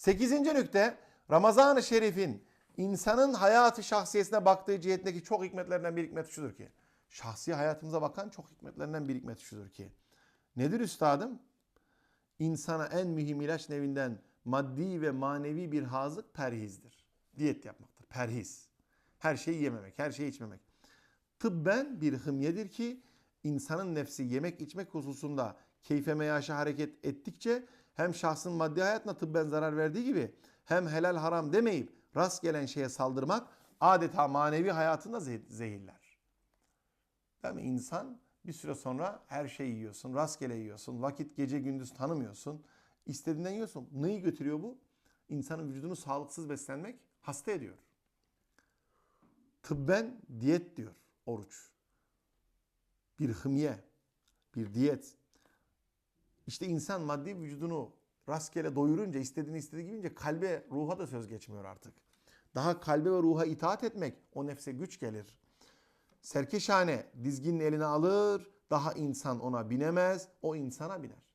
Sekizinci nükte Ramazan-ı Şerif'in insanın hayatı şahsiyesine baktığı cihetindeki çok hikmetlerinden bir hikmeti şudur ki. Şahsi hayatımıza bakan çok hikmetlerinden bir hikmeti şudur ki. Nedir üstadım? İnsana en mühim ilaç nevinden maddi ve manevi bir hazık perhizdir. Diyet yapmaktır. Perhiz. Her şeyi yememek, her şeyi içmemek. Tıbben bir hımyedir ki insanın nefsi yemek içmek hususunda keyfe meyaşa hareket ettikçe hem şahsın maddi hayatına tıbben zarar verdiği gibi hem helal haram demeyip rast gelen şeye saldırmak adeta manevi hayatında zeh- zehirler. Değil mi? İnsan bir süre sonra her şeyi yiyorsun, rastgele yiyorsun, vakit gece gündüz tanımıyorsun, istediğinden yiyorsun. Neyi götürüyor bu? İnsanın vücudunu sağlıksız beslenmek hasta ediyor. Tıbben diyet diyor oruç. Bir hımye, bir diyet. İşte insan maddi vücudunu rastgele doyurunca, istediğini istediği gibince kalbe, ruha da söz geçmiyor artık. Daha kalbe ve ruha itaat etmek o nefse güç gelir. Serkeşhane dizginin eline alır, daha insan ona binemez, o insana biner.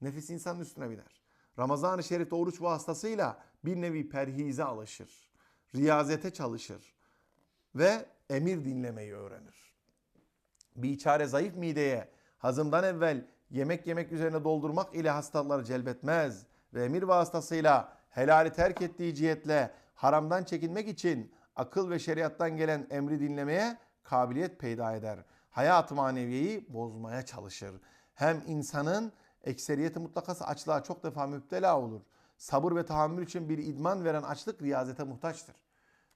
Nefis insanın üstüne biner. Ramazan-ı Şerif'te oruç vasıtasıyla bir nevi perhize alışır. Riyazete çalışır. Ve emir dinlemeyi öğrenir. Bir çare zayıf mideye hazımdan evvel yemek yemek üzerine doldurmak ile hastalıkları celbetmez. Ve emir vasıtasıyla helali terk ettiği cihetle haramdan çekinmek için akıl ve şeriattan gelen emri dinlemeye kabiliyet peyda eder. Hayat-ı maneviyeyi bozmaya çalışır. Hem insanın ekseriyeti mutlakası açlığa çok defa müptela olur. Sabır ve tahammül için bir idman veren açlık riyazete muhtaçtır.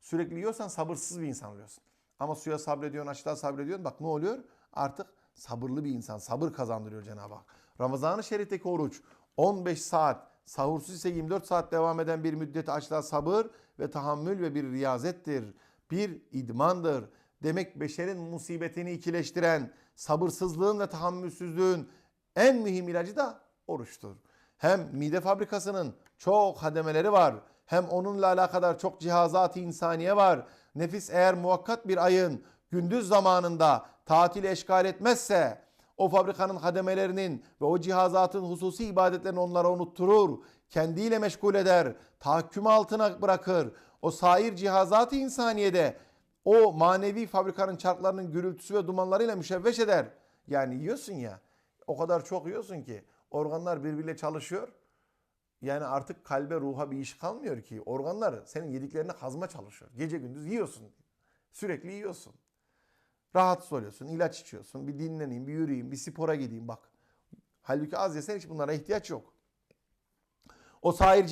Sürekli yiyorsan sabırsız bir insan oluyorsun. Ama suya sabrediyorsun, açlığa sabrediyorsun. Bak ne oluyor? Artık sabırlı bir insan. Sabır kazandırıyor Cenab-ı Hak. Ramazan-ı Şerif'teki oruç 15 saat, sahursuz ise 24 saat devam eden bir müddet açlığa sabır ve tahammül ve bir riyazettir. Bir idmandır. Demek beşerin musibetini ikileştiren sabırsızlığın ve tahammülsüzlüğün en mühim ilacı da oruçtur. Hem mide fabrikasının çok hademeleri var. Hem onunla alakadar çok cihazat-ı insaniye var. Nefis eğer muvakkat bir ayın gündüz zamanında tatil eşgal etmezse o fabrikanın hademelerinin ve o cihazatın hususi ibadetlerini onlara unutturur. Kendiyle meşgul eder. Tahakküm altına bırakır. O sair cihazat-ı insaniyede o manevi fabrikanın çarklarının gürültüsü ve dumanlarıyla müşevveş eder. Yani yiyorsun ya o kadar çok yiyorsun ki organlar birbiriyle çalışıyor. Yani artık kalbe ruha bir iş kalmıyor ki. Organlar senin yediklerini hazma çalışıyor. Gece gündüz yiyorsun. Sürekli yiyorsun. Rahatsız oluyorsun. ilaç içiyorsun. Bir dinleneyim, bir yürüyeyim, bir spora gideyim bak. Halbuki az yesen hiç bunlara ihtiyaç yok. O sair